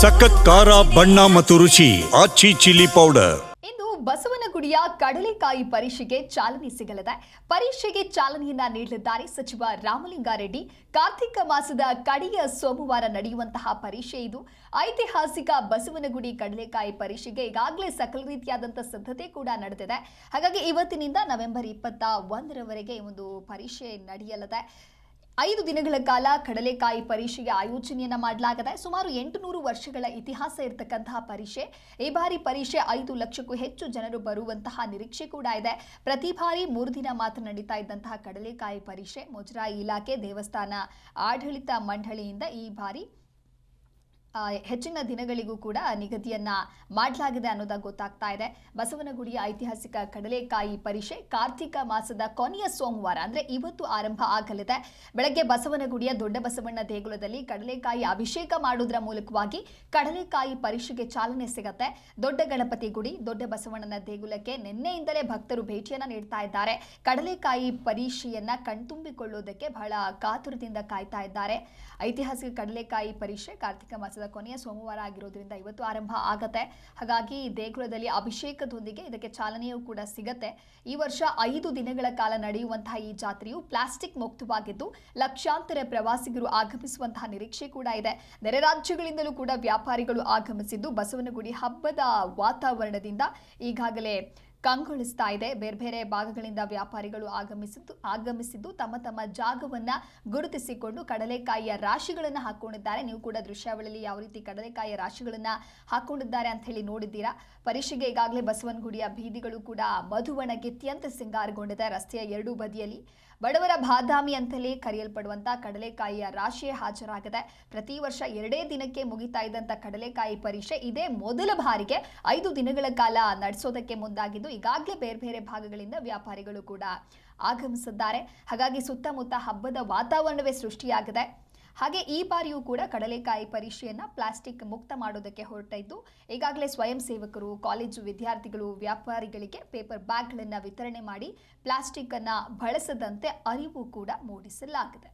ಸಖತ್ ಬಣ್ಣ ಮತ್ತು ರುಚಿ ಆಚಿ ಚಿಲ್ಲಿ ಪೌಡರ್ ಇಂದು ಬಸವನಗುಡಿಯ ಕಡಲೆಕಾಯಿ ಪರೀಕ್ಷೆಗೆ ಚಾಲನೆ ಸಿಗಲಿದೆ. ಪರೀಕ್ಷೆಗೆ ಚಾಲನೆಯನ್ನ ನೀಡಲಿದ್ದಾರೆ ಸಚಿವ ರಾಮಲಿಂಗಾರೆಡ್ಡಿ. ಕಾರ್ತಿಕ ಮಾಸದ ಕಡೆಯ ಸೋಮವಾರ ನಡೆಯುವಂತಹ ಪರೀಕ್ಷೆ ಇದು. ಐತಿಹಾಸಿಕ ಬಸವನಗುಡಿ ಕಡಲೆಕಾಯಿ ಪರೀಕ್ಷೆಗೆ ಈಗಾಗಲೇ ಸಕಲ ರೀತಿಯಾದಂತಹ ಸಿದ್ಧತೆ ಕೂಡ ನಡೆದಿದೆ. ಹಾಗಾಗಿ ಇವತ್ತಿನಿಂದ ನವೆಂಬರ್ ಇಪ್ಪತ್ತ ಒಂದರವರೆಗೆ ಒಂದು ಪರೀಕ್ಷೆ ನಡೆಯಲಿದೆ. ಐದು ದಿನಗಳ ಕಾಲ ಕಡಲೆಕಾಯಿ ಪರೀಕ್ಷೆಗೆ ಆಯೋಜನೆಯನ್ನ ಮಾಡಲಾಗಿದೆ ಸುಮಾರು ಎಂಟುನೂರು ವರ್ಷಗಳ ಇತಿಹಾಸ ಇರತಕ್ಕಂತಹ ಪರೀಕ್ಷೆ. ಈ ಬಾರಿ ಪರೀಕ್ಷೆ ಐದು ಲಕ್ಷಕ್ಕೂ ಹೆಚ್ಚು ಜನರು ಬರುವಂತಹ ನಿರೀಕ್ಷೆ ಕೂಡ ಇದೆ. ಪ್ರತಿ ಬಾರಿ ಮೂರು ದಿನ ಮಾತ್ರ ನಡೀತಾ ಇದ್ದಂತಹ ಕಡಲೆಕಾಯಿ ಪರೀಕ್ಷೆ ಮುಜರಾಯಿ ಇಲಾಖೆ ದೇವಸ್ಥಾನ ಆಡಳಿತ ಮಂಡಳಿಯಿಂದ ಈ ಬಾರಿ ಹೆಚ್ಚಿನ ದಿನಗಳಿಗೂ ಕೂಡ ನಿಗದಿಯನ್ನ ಮಾಡಲಾಗಿದೆ ಅನ್ನೋದ ಗೊತ್ತಾಗ್ತಾ ಇದೆ. ಬಸವನಗುಡಿಯ ಐತಿಹಾಸಿಕ ಕಡಲೆಕಾಯಿ ಪರಿಷೆ ಕಾರ್ತಿಕ ಮಾಸದ ಕೊನೆಯ ಸೋಮವಾರ, ಅಂದ್ರೆ ಇವತ್ತು ಆರಂಭ ಆಗಲಿದೆ. ಬೆಳಗ್ಗೆ ಬಸವನಗುಡಿಯ ದೊಡ್ಡ ಬಸವಣ್ಣ ದೇಗುಲದಲ್ಲಿ ಕಡಲೆಕಾಯಿ ಅಭಿಷೇಕ ಮಾಡುವುದರ ಮೂಲಕವಾಗಿ ಕಡಲೆಕಾಯಿ ಪರಿಷೆಗೆ ಚಾಲನೆ ಸಿಗತ್ತೆ. ದೊಡ್ಡ ಗಣಪತಿ ಗುಡಿ, ದೊಡ್ಡ ಬಸವಣ್ಣನ ದೇಗುಲಕ್ಕೆ ನಿನ್ನೆಯಿಂದಲೇ ಭಕ್ತರು ಭೇಟಿಯನ್ನ ನೀಡ್ತಾ ಇದ್ದಾರೆ. ಕಡಲೆಕಾಯಿ ಪರಿಷೆಯನ್ನ ಕಣ್ತುಂಬಿಕೊಳ್ಳುವುದಕ್ಕೆ ಬಹಳ ಕಾತುರದಿಂದ ಕಾಯ್ತಾ ಇದ್ದಾರೆ. ಐತಿಹಾಸಿಕ ಕಡಲೆಕಾಯಿ ಪರಿಷೆ ಕಾರ್ತಿಕ ಮಾಸದ ಕೊನೆಯ ಸೋಮವಾರ ಆಗಿರೋದ್ರಿಂದ ಇವತ್ತು ಆರಂಭ ಆಗತ್ತೆ. ಹಾಗಾಗಿ ದೇಗುಲದಲ್ಲಿ ಅಭಿಷೇಕದೊಂದಿಗೆ ಇದಕ್ಕೆ ಚಾಲನೆಯೂ ಕೂಡ ಸಿಗತ್ತೆ. ಈ ವರ್ಷ ಐದು ದಿನಗಳ ಕಾಲ ನಡೆಯುವಂತಹ ಈ ಜಾತ್ರೆಯು ಪ್ಲಾಸ್ಟಿಕ್ ಮುಕ್ತವಾಗಿದ್ದು, ಲಕ್ಷಾಂತರ ಪ್ರವಾಸಿಗರು ಆಗಮಿಸುವಂತಹ ನಿರೀಕ್ಷೆ ಕೂಡ ಇದೆ. ನೆರೆ ರಾಜ್ಯಗಳಿಂದಲೂ ಕೂಡ ವ್ಯಾಪಾರಿಗಳು ಆಗಮಿಸಿದ್ದು, ಬಸವನಗುಡಿ ಹಬ್ಬದ ವಾತಾವರಣದಿಂದ ಈಗಾಗಲೇ ಕಂಗೊಳಿಸ್ತಾ ಇದೆ. ಬೇರೆ ಬೇರೆ ಭಾಗಗಳಿಂದ ವ್ಯಾಪಾರಿಗಳು ಆಗಮಿಸಿದ್ದು ಆಗಮಿಸಿದ್ದು ತಮ್ಮ ತಮ್ಮ ಜಾಗವನ್ನ ಗುರುತಿಸಿಕೊಂಡು ಕಡಲೆಕಾಯಿಯ ರಾಶಿಗಳನ್ನು ಹಾಕೊಂಡಿದ್ದಾರೆ. ನೀವು ಕೂಡ ದೃಶ್ಯಾವಳಿಯಲ್ಲಿ ಯಾವ ರೀತಿ ಕಡಲೆಕಾಯಿಯ ರಾಶಿಗಳನ್ನ ಹಾಕೊಂಡಿದ್ದಾರೆ ಅಂತ ಹೇಳಿ ನೋಡಿದ್ದೀರಾ? ಪರೀಕ್ಷೆಗೆ ಈಗಾಗಲೇ ಬಸವನಗುಡಿಯ ಬೀದಿಗಳು ಕೂಡ ಮಧುವಣಗೆತ್ತಿಯಂತೆ ಸಿಂಗಾರಗೊಂಡಿದೆ ರಸ್ತೆಯ ಎರಡೂ ಬದಿಯಲ್ಲಿ. ಬಡವರ ಬಾದಾಮಿ ಅಂತಲೇ ಕರೆಯಲ್ಪಡುವಂತಹ ಕಡಲೆಕಾಯಿಯ ರಾಶಿಯೇ ಹಾಜರಾಗಿದೆ. ಪ್ರತಿ ವರ್ಷ ಎರಡೇ ದಿನಕ್ಕೆ ಮುಗಿತಾ ಇದ್ದಂತ ಕಡಲೆಕಾಯಿ ಪರೀಕ್ಷೆ ಇದೇ ಮೊದಲ ಬಾರಿಗೆ ಐದು ದಿನಗಳ ಕಾಲ ನಡೆಸೋದಕ್ಕೆ ಮುಂದಾಗಿದ್ದು ಈಗಾಗಲೇ ಬೇರೆ ಬೇರೆ ಭಾಗಗಳಿಂದ ವ್ಯಾಪಾರಿಗಳು ಕೂಡ ಆಗಮಿಸಿದ್ದಾರೆ. ಹಾಗಾಗಿ ಸುತ್ತಮುತ್ತ ಹಬ್ಬದ ವಾತಾವರಣವೇ ಸೃಷ್ಟಿಯಾಗಿದೆ. ಹಾಗೆ ಈ ಬಾರಿಯೂ ಕೂಡ ಕಡಲೆಕಾಯಿ ಪರೀಕ್ಷೆಯನ್ನು ಪ್ಲಾಸ್ಟಿಕ್ ಮುಕ್ತ ಮಾಡೋದಕ್ಕೆ ಹೊರಟಿದ್ದು ಈಗಾಗಲೇ ಸ್ವಯಂ ಸೇವಕರು, ಕಾಲೇಜು ವಿದ್ಯಾರ್ಥಿಗಳು, ವ್ಯಾಪಾರಿಗಳಿಗೆ ಪೇಪರ್ ಬ್ಯಾಗ್ಗಳನ್ನು ವಿತರಣೆ ಮಾಡಿ ಪ್ಲಾಸ್ಟಿಕ್ ಅನ್ನ ಬಳಸದಂತೆ ಅರಿವು ಕೂಡ ಮೂಡಿಸಲಾಗಿದೆ.